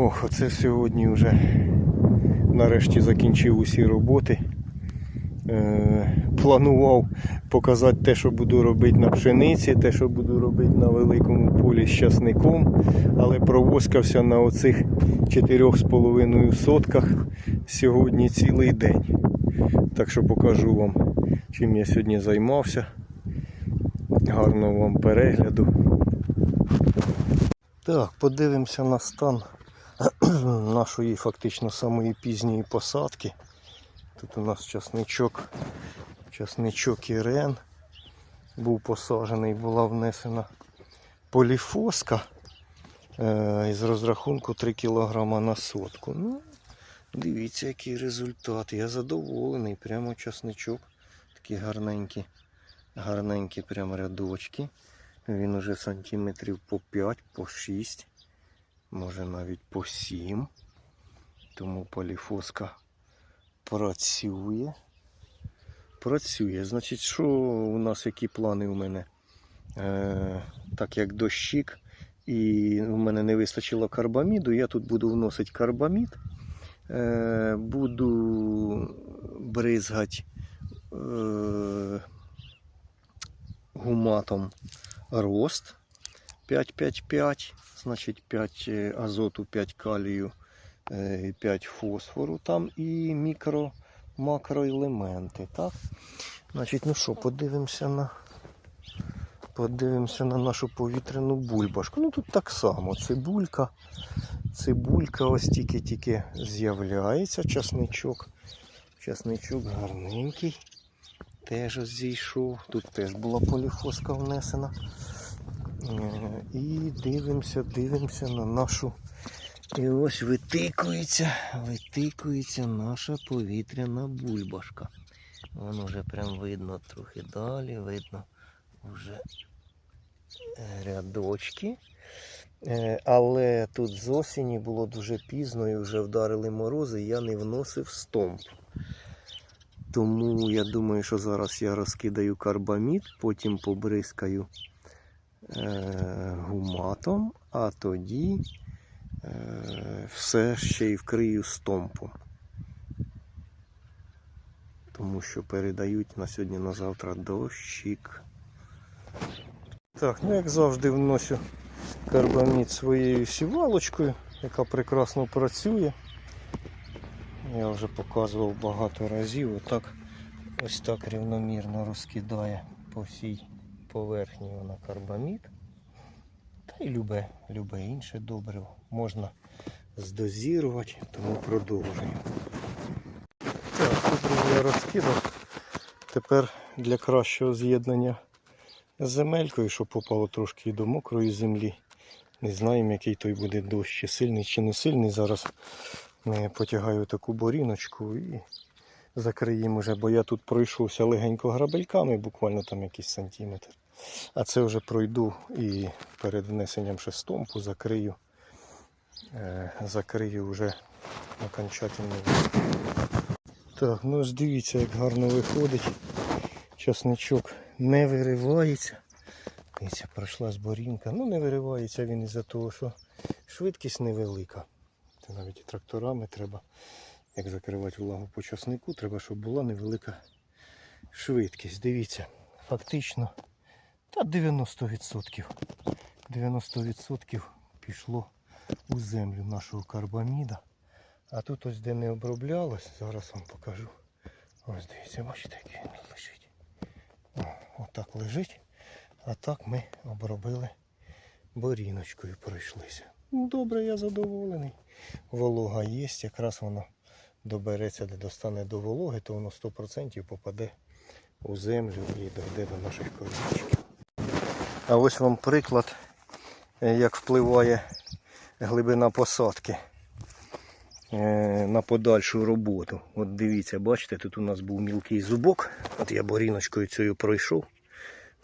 Ох, оце сьогодні вже нарешті закінчив усі роботи. Е, планував показати те, що буду робити на пшениці, те, що буду робити на великому полі з часником, але провоскався на оцих 4,5 сотках сьогодні цілий день. Так що покажу вам, чим я сьогодні займався. Гарного вам перегляду. Так, подивимося на стан нашої фактично самої пізньої посадки. Тут у нас часничок, часничок Ірен був посаджений, була внесена поліфоска е, із розрахунку 3 кг на сотку. Ну, дивіться, який результат. Я задоволений. Прямо часничок. Такі гарненькі, гарненькі прямо рядочки. Він уже сантиметрів по 5, по 6, може навіть по 7. Тому поліфоска працює. Працює. Значить, що у нас, які плани у мене? Е, так як дощик, і у мене не вистачило карбаміду, я тут буду вносити карбамід. Е, буду бризгати е, гуматом рост 5,5,5, значить 5 азоту, 5 калію, е, 5 фосфору там і мікро макроелементи. Так? Значить, ну що, подивимося на подивимося на нашу повітряну бульбашку. Ну тут так само, цибулька. Цибулька ось тільки-тільки з'являється, часничок. Часничок гарненький. Теж зійшов. Тут теж була поліфоска внесена. Е, І дивимося, дивимося на нашу. І ось витикується, витикується наша повітряна бульбашка. Воно вже прям видно трохи далі, видно вже е, рядочки. Е, Але тут з осені було дуже пізно і вже вдарили морози, я не вносив стомп. Тому я думаю, що зараз я розкидаю карбамід, потім побризкаю гуматом, а тоді е, все ще й вкрию стомпом. Тому що передають на сьогодні на завтра дощик. Так, ну як завжди вношу карбамід своєю сівалочкою, яка прекрасно працює. Я вже показував багато разів. Отак ось так рівномірно розкидає по всій поверхні вона карбамід. Та й любе, любе інше добриво. Можна здозірувати, тому продовжуємо. Так, тут я розкидав. Тепер для кращого з'єднання з земелькою, щоб попало трошки і до мокрої землі. Не знаємо, який той буде дощ, чи сильний, чи не сильний. Зараз потягаю таку боріночку і закриємо вже, бо я тут пройшовся легенько грабельками, буквально там якийсь сантиметр. А це вже пройду і перед внесенням ще стомпу закрию. Е, закрию вже окончательно. Так, ну ось дивіться, як гарно виходить. Часничок не виривається. Дивіться, пройшла зборінка. Ну не виривається він із-за того, що швидкість невелика. Це навіть і тракторами треба, як закривати влагу по часнику, треба, щоб була невелика швидкість. Дивіться, фактично та 90%. 90% пішло у землю нашого карбаміда. А тут ось де не оброблялось, зараз вам покажу. Ось дивіться, бачите, який він лежить. Отак лежить. А так ми обробили боріночкою пройшлися. Добре, я задоволений. Волога є, якраз воно добереться, де достане до вологи, то воно 100% попаде у землю і дойде до наших корінчиків. А ось вам приклад, е, як впливає глибина посадки е, на подальшу роботу. От дивіться, бачите, тут у нас був мілкий зубок. От я боріночкою цією пройшов.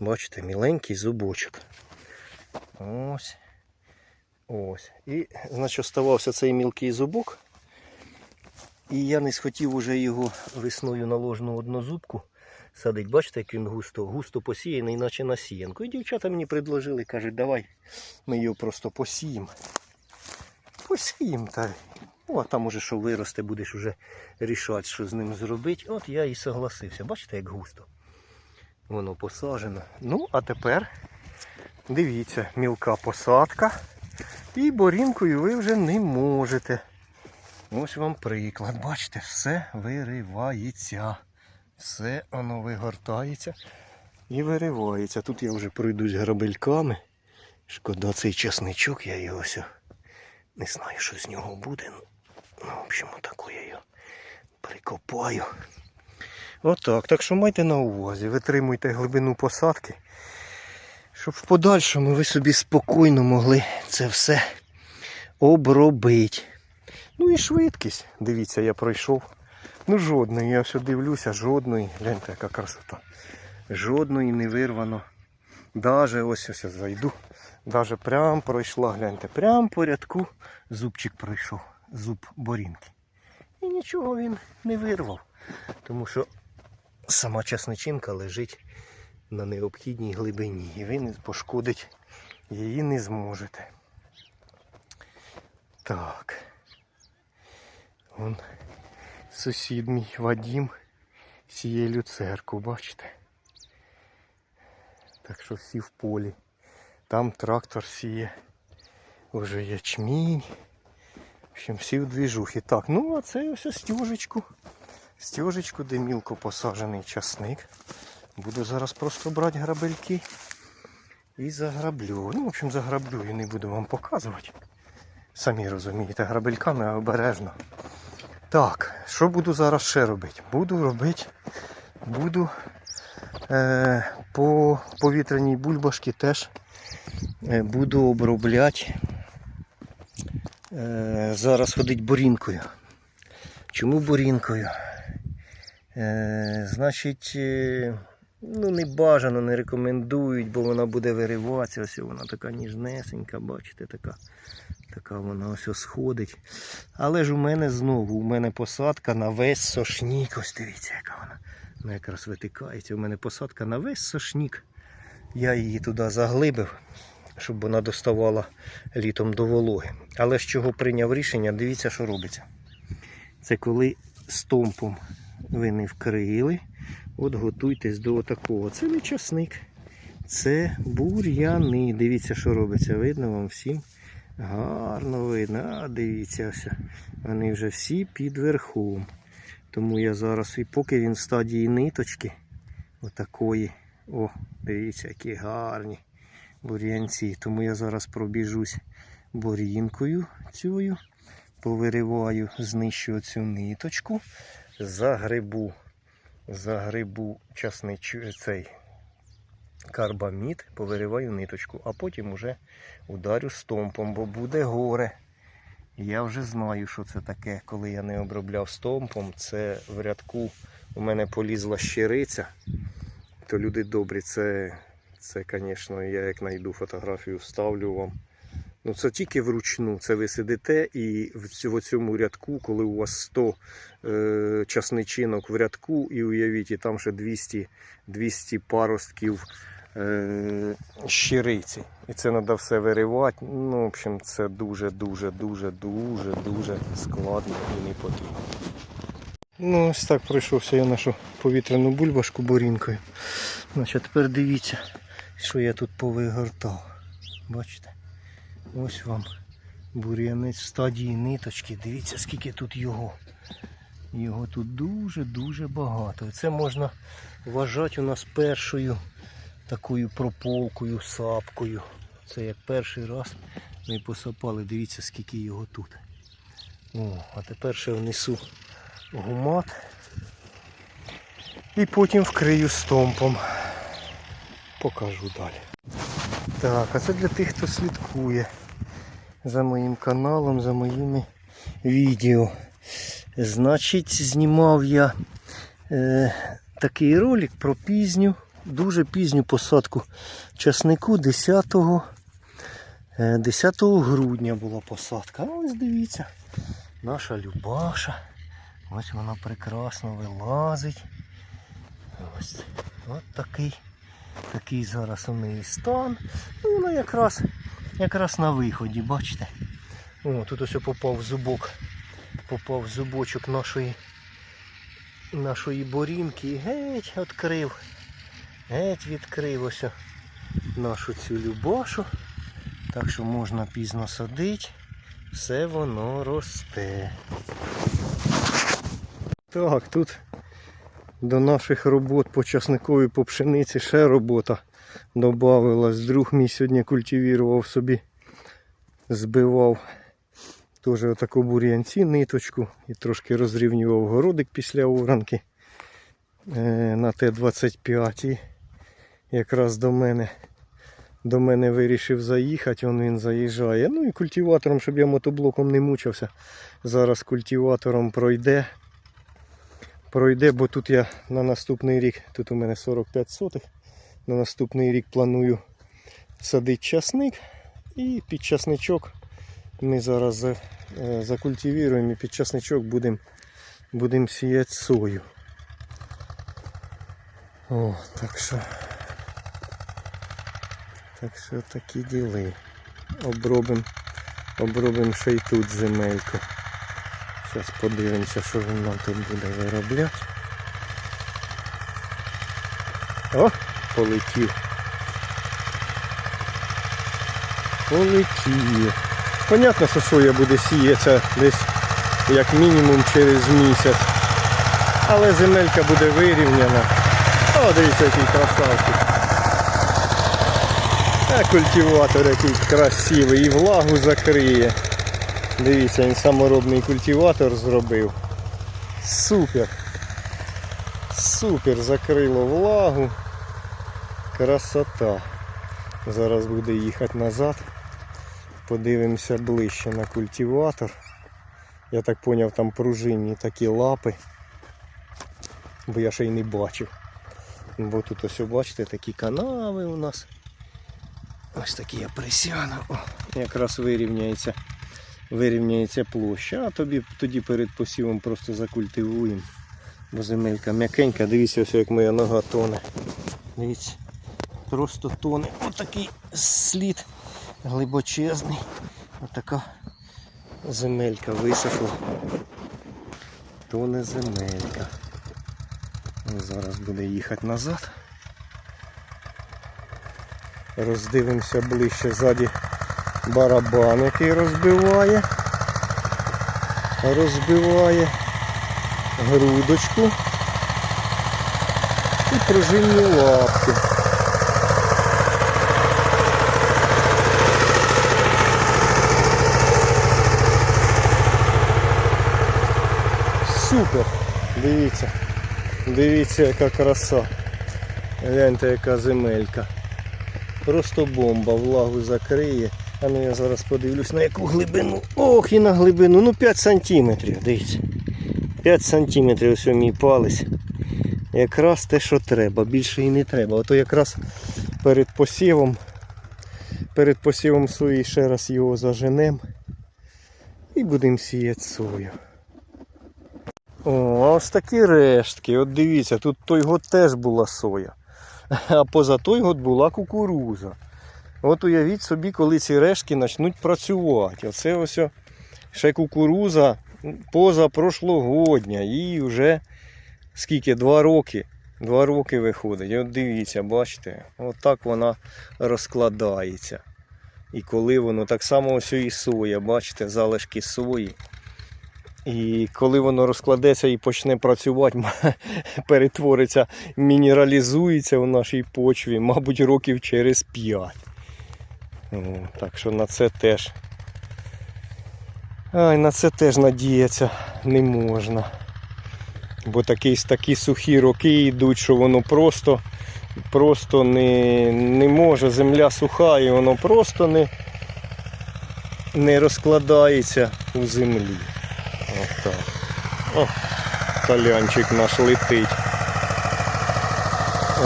Бачите, міленький зубочок. Ось. Ось. І, значить, оставався цей мілкий зубок. І я не схотів уже його весною на ложну однозубку садить. Бачите, як він густо, густо посіяний, наче на сіянку. І дівчата мені предложили, кажуть, давай ми його просто посіємо. посієм та. Ну, а там уже що виросте, будеш уже рішати, що з ним зробити. От я і согласився. Бачите, як густо. Воно посаджено. Ну, а тепер дивіться, мілка посадка. І борінкою ви вже не можете. Ось вам приклад. Бачите, все виривається. Все воно вигортається і виривається. Тут я вже пройдусь грабельками. Шкода цей часничок, я його ось не знаю, що з нього буде. Ну, ну в общем, отаку я його прикопаю. Отак. Так що майте на увазі, витримуйте глибину посадки, щоб в подальшому ви собі спокійно могли це все обробити. Ну і швидкість. Дивіться, я пройшов. Ну жодної, я все дивлюся, жодної. Гляньте, яка красота. Жодної не вирвано. Даже ось ось я зайду. Даже прям пройшла, гляньте, прям по рядку зубчик пройшов, зуб борінки. І нічого він не вирвав. Тому що сама часничинка лежить на необхідній глибині. І ви не пошкодить її не зможете. Так. Вон сусід мій Вадім сіє люцерку, бачите? Так що всі в полі. Там трактор сіє. Уже ячмінь. В общем, всі в двіжухі. Так, ну а це ось стежечку. Стежечку, де мілко посаджений часник. Буду зараз просто брати грабельки і заграблю. Ну, в общем, заграблю і не буду вам показувати. Самі розумієте, грабельками обережно. Так, що буду зараз ще робити? Буду робити, буду е, по повітряній бульбашки теж е, буду обробляти. Е, зараз ходить борінкою. Чому борінкою? Е, значить, е, ну не бажано, не рекомендують, бо вона буде вириватися. Ось вона така ніжнесенька, бачите, така, така вона ось сходить. Але ж у мене знову, у мене посадка на весь сошнік. Ось дивіться, яка вона. Вона якраз витикається. У мене посадка на весь сошнік. Я її туди заглибив, щоб вона доставала літом до вологи. Але з чого прийняв рішення, дивіться, що робиться. Це коли стомпом ви не вкрили, от готуйтесь до такого. Це не часник, це бур'яни. Дивіться, що робиться. Видно вам всім. Гарно видно. А дивіться, ось. Вони вже всі під верхом. Тому я зараз, і поки він в стадії ниточки, отакої. О, дивіться, які гарні бур'янці. Тому я зараз пробіжусь борінкою цією, повириваю, знищу цю ниточку, загрибу, загрибу часничу, цей карбамід, повириваю ниточку, а потім уже ударю стомпом, бо буде горе. Я вже знаю, що це таке, коли я не обробляв стомпом. Це в рядку у мене полізла щириця. То люди добрі, це, це, звісно, я як знайду фотографію, вставлю вам. Ну це тільки вручну. Це ви сидите і в цьому рядку, коли у вас 100 е, часничинок в рядку, і уявіть, і там ще 200, 200 паростків щириці. І це треба все виривати. Ну, в общем, це дуже, дуже, дуже, дуже, складно і не потрібно. Ну, ось так пройшовся я нашу повітряну бульбашку борінкою. Значить, тепер дивіться, що я тут повигортав. Бачите? Ось вам бур'янець в стадії ниточки. Дивіться, скільки тут його. Його тут дуже-дуже багато. Це можна вважати у нас першою такою прополкою, сапкою. Це як перший раз ми посапали. Дивіться, скільки його тут. О, а тепер ще внесу гумат. І потім вкрию стомпом. Покажу далі. Так, а це для тих, хто слідкує за моїм каналом, за моїми відео. Значить, знімав я е, такий ролик про пізню, дуже пізню посадку часнику 10, е, 10 грудня була посадка. Ось дивіться, наша Любаша. Ось вона прекрасно вилазить. Ось, от такий, такий зараз у неї стан. Ну, вона якраз, якраз на виході, бачите? О, тут ось попав зубок. Попав зубочок нашої нашої борінки і геть відкрив. Геть відкрив ось нашу цю любашу. Так що можна пізно садити. Все воно росте. Так, тут до наших робот по часниковій по пшениці ще робота додавилась. Друг мій сьогодні культивував собі, збивав теж отаку бур'янці, ниточку і трошки розрівнював городик після уранки е, на Т-25. Якраз до мене до мене вирішив заїхати, он він заїжджає. Ну і культиватором, щоб я мотоблоком не мучився. Зараз культиватором пройде. Пройде, бо тут я на наступний рік, тут у мене 45 сотих. На наступний рік планую садити часник. І під часничок ми зараз за, е, закультивуємо і під часничок будемо будем сіяти сою. О, так що. Так що такі діли. Обробимо обробим ще й тут земельку. Зараз подивимося, що він тут буде виробляти. О, полетів. Полетів. Понятно, що соя буде сіятися десь як мінімум через місяць. Але земелька буде вирівняна. О, дивіться, який красавчик. А культиватор який красивий і влагу закриє. Дивіться, він саморобний культиватор зробив. Супер. Супер, закрило влагу. Красота. Зараз буде їхати назад. Подивимося ближче на культиватор. Я так зрозумів, там пружинні такі лапи. Бо я ще й не бачив. Бо тут ось бачите такі канави у нас. Ось такі я присяну. О, якраз вирівняється, вирівняється площа, а тобі тоді перед посівом просто закультивуємо. Бо земелька м'якенька, дивіться, ось як моя нога тоне. Дивіться, просто тоне. Отакий слід глибочезний. Отака земелька висохла. Тоне земелька. Зараз буде їхати назад. Роздивимося ближче ззаді барабан, який розбиває. Розбиває грудочку і пружинні лапки. Супер! Дивіться. Дивіться, яка краса. Гляньте, яка земелька. Просто бомба, влагу закриє. А ну я зараз подивлюсь на яку глибину. Ох, і на глибину. Ну 5 сантиметрів, дивіться. 5 сантиметрів ось мій палець. Якраз те, що треба, більше і не треба. Ото якраз перед посівом, перед посівом сої ще раз його заженемо і будемо сіяти сою. О, ось такі рештки. От дивіться, тут той год теж була соя. А поза той год була кукуруза. От уявіть собі, коли ці рештки почнуть працювати. Оце ось ще кукуруза поза прошлогодня. Їй вже скільки? Два роки. Два роки виходить. І От дивіться, бачите, от вона розкладається. І коли воно так само ось і соя, бачите, залишки сої. І коли воно розкладеться і почне працювати, перетвориться, мінералізується в нашій почві, мабуть, років через 5. Так що на це теж. Ай, на це теж надіятися не можна. Бо такі, такі сухі роки йдуть, що воно просто, просто не, не може, земля суха і воно просто не, не розкладається у землі. Отак. О, талянчик наш летить.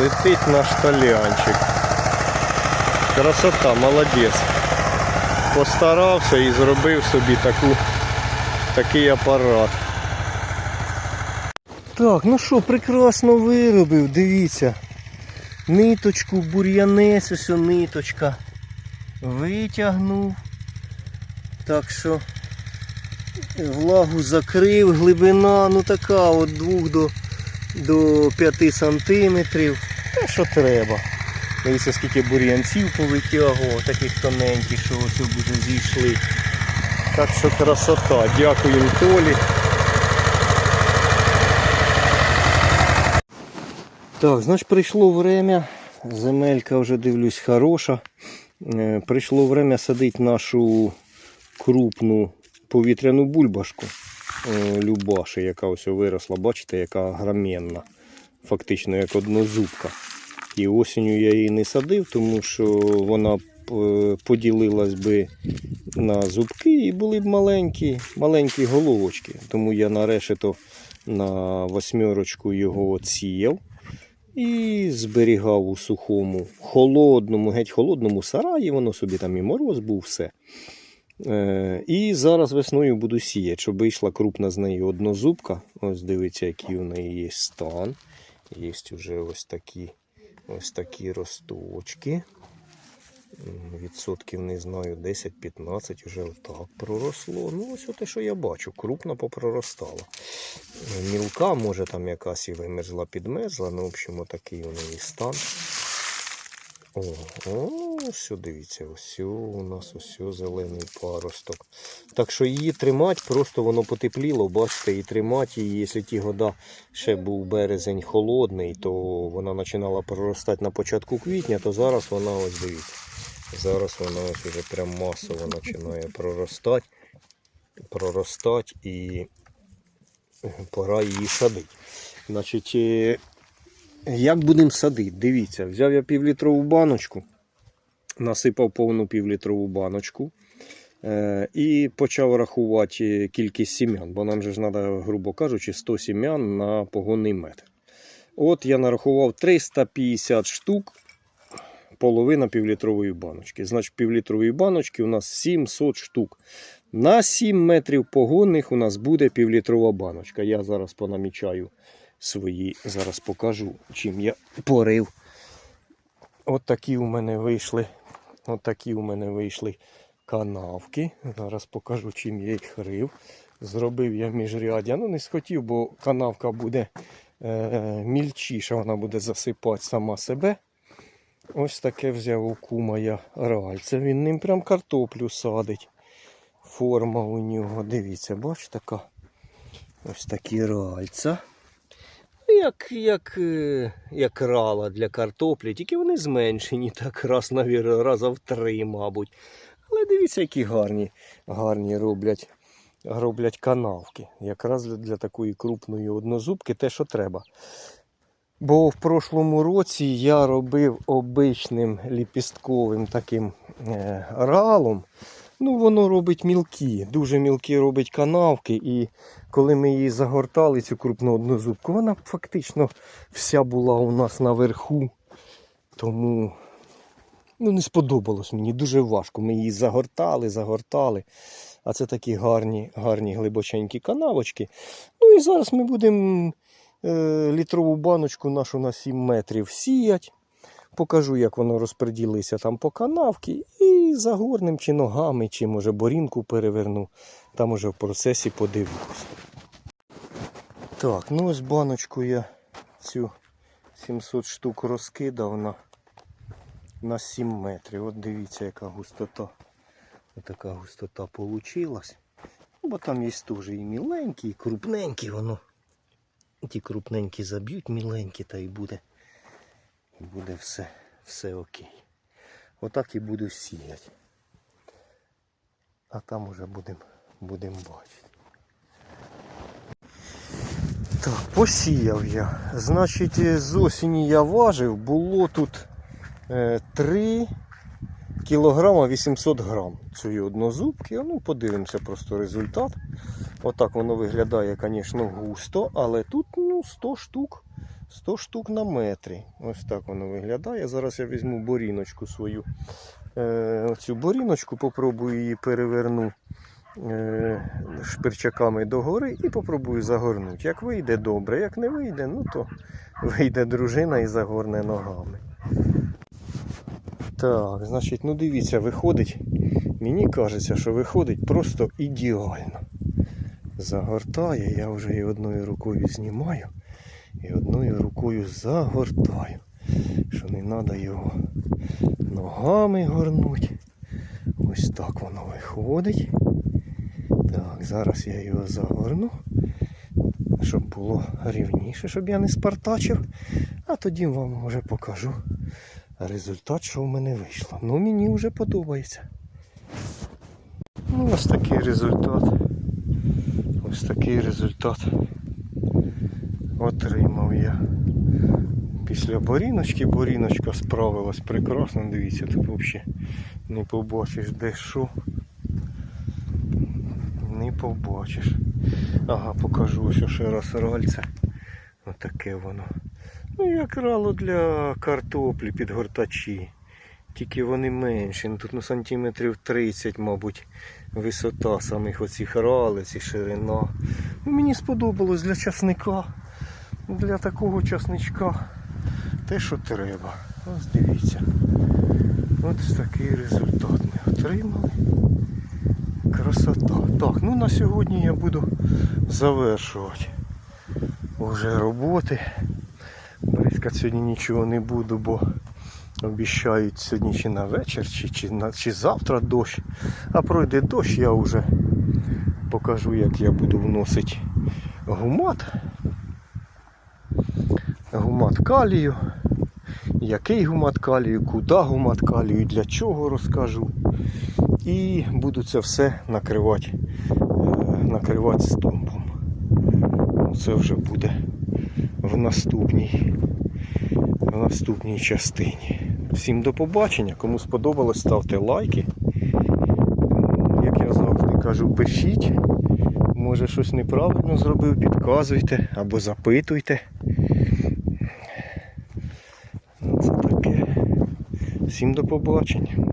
Летить наш талянчик. Красота, молодець. Постарався і зробив собі таку, такий апарат. Так, ну що, прекрасно виробив, дивіться. Ниточку, бур'янець, ось ниточка. Витягнув. Так що влагу закрив, глибина, ну така от 2 до, до 5 сантиметрів. Те, що треба. Дивіться, скільки бур'янців повитягував, таких тоненьких, що ось буде зійшли. Так що красота. Дякую Толі. Так, значить прийшло время. Земелька вже дивлюсь хороша. Е, Прийшло время садити нашу крупну повітряну бульбашку е, Любаші, яка ось виросла, бачите, яка граменна. Фактично як однозубка. І осінню я її не садив, тому що вона е, поділилась би на зубки і були б маленькі, маленькі головочки. Тому я на решето на восьмерочку його отсіяв і зберігав у сухому, холодному, геть холодному сараї, воно собі там і мороз був, все. Е, і зараз весною буду сіяти, щоб вийшла крупна з неї однозубка. Ось дивіться, який у неї є стан. Є вже ось такі, ось такі росточки. Відсотків не знаю, 10-15 вже отак проросло. Ну, ось те, що я бачу, крупно попроростала. Мілка, може там якась і вимерзла, підмерзла, ну, в общем, отакий у неї стан. О, о, ось дивіться, ось у нас ось зелений паросток. Так що її тримати, просто воно потепліло, бачите, і тримати її, якщо ті года ще був березень холодний, то вона починала проростати на початку квітня, то зараз вона ось дивіться. Зараз вона ось уже прям масово починає проростати, проростати і пора її садити. Значить, е, як будемо садити? Дивіться, взяв я півлітрову баночку, насипав повну півлітрову баночку е, і почав рахувати кількість сім'ян, бо нам же ж треба, грубо кажучи, 100 сім'ян на погонний метр. От я нарахував 350 штук, половина півлітрової баночки. Значить, півлітрової баночки у нас 700 штук. На 7 метрів погонних у нас буде півлітрова баночка. Я зараз понамічаю свої, зараз покажу, чим я порив. От такі у мене вийшли. От такі у мене вийшли канавки. Зараз покажу, чим я їх рив. Зробив я міжряддя. Ну не схотів, бо канавка буде е, мільчіша, вона буде засипати сама себе. Ось таке взяв у кума я ральце. Він ним прям картоплю садить. Форма у нього, дивіться, бач така. Ось такі ральця. Як, як, е, як рала для картоплі, тільки вони зменшені, так раз, навір, раза в три, мабуть. Але дивіться, які гарні, гарні роблять, роблять канавки. Якраз для такої крупної однозубки те, що треба. Бо в прошлому році я робив обичним ліпістковим таким е, ралом. Ну, воно робить мілкі, дуже мілкі робить канавки. І коли ми її загортали, цю крупну однозубку, вона фактично вся була у нас наверху. Тому ну, не сподобалось мені, дуже важко. Ми її загортали, загортали. А це такі гарні, гарні глибоченькі канавочки. Ну і зараз ми будемо е, літрову баночку нашу на 7 метрів сіять. Покажу, як воно розподілиться там по канавці. І загорнем чи ногами, чи може борінку переверну. Там уже в процесі подивлюсь. Так, ну ось баночку я цю 700 штук розкидав на, на 7 метрів. От дивіться, яка густота. Така густота. Ну, Бо там є теж і міленькі, і крупненькі воно. Ті крупненькі заб'ють міленькі, та й буде, і буде все, все окей. Отак і буду сіяти. А там уже будемо будем бачити. Так, посіяв я. Значить, е, з осені я важив, було тут е, 3 кілограма 800 грам цієї однозубки. Ну, подивимося просто результат. Отак воно виглядає, звісно, густо, але тут ну, 100 штук. 100 штук на метрі. Ось так воно виглядає. Зараз я візьму боріночку свою. Е, цю боріночку, попробую її переверну е, шпирчаками догори і попробую загорнути. Як вийде добре, як не вийде, ну то вийде дружина і загорне ногами. Так, значить, ну дивіться, виходить. Мені кажеться, що виходить просто ідеально. Загортає, я вже і одною рукою знімаю, і одною рукою загортаю. Що не треба його ногами горнуть. Ось так воно виходить. Так, зараз я його загорну, щоб було рівніше, щоб я не спартачив. А тоді вам вже покажу результат, що в мене вийшло. Ну мені вже подобається. Ну, ось такий результат. Ось такий результат отримав я. Після боріночки, боріночка справилась прекрасно. Дивіться, тут взагалі не побачиш де що. Не побачиш. Ага, покажу ось ще раз ральце. Отаке воно. Ну, як рало для картоплі під гортачі. Тільки вони менші. Ну, тут ну, сантиметрів 30, мабуть, висота самих оцих ралиць і ширина. Ну, мені сподобалось для часника. Для такого часничка те, що треба. Ось дивіться. Ось такий результат ми отримали. Красота. Так, ну на сьогодні я буду завершувати вже роботи. Бризкати сьогодні нічого не буду, бо обіщають сьогодні чи на вечір, чи, чи, на, чи завтра дощ. А пройде дощ, я вже покажу, як я буду вносити гумат. Гумат калію. Який гумат калію, куди гумат калію, для чого розкажу. І буду це все накривати, е, накривати стомбом. Це вже буде в наступній, в наступній частині. Всім до побачення. Кому сподобалось, ставте лайки. Як я завжди кажу, пишіть. Може щось неправильно зробив, підказуйте або запитуйте. Ну, Це таке. Всім до побачення.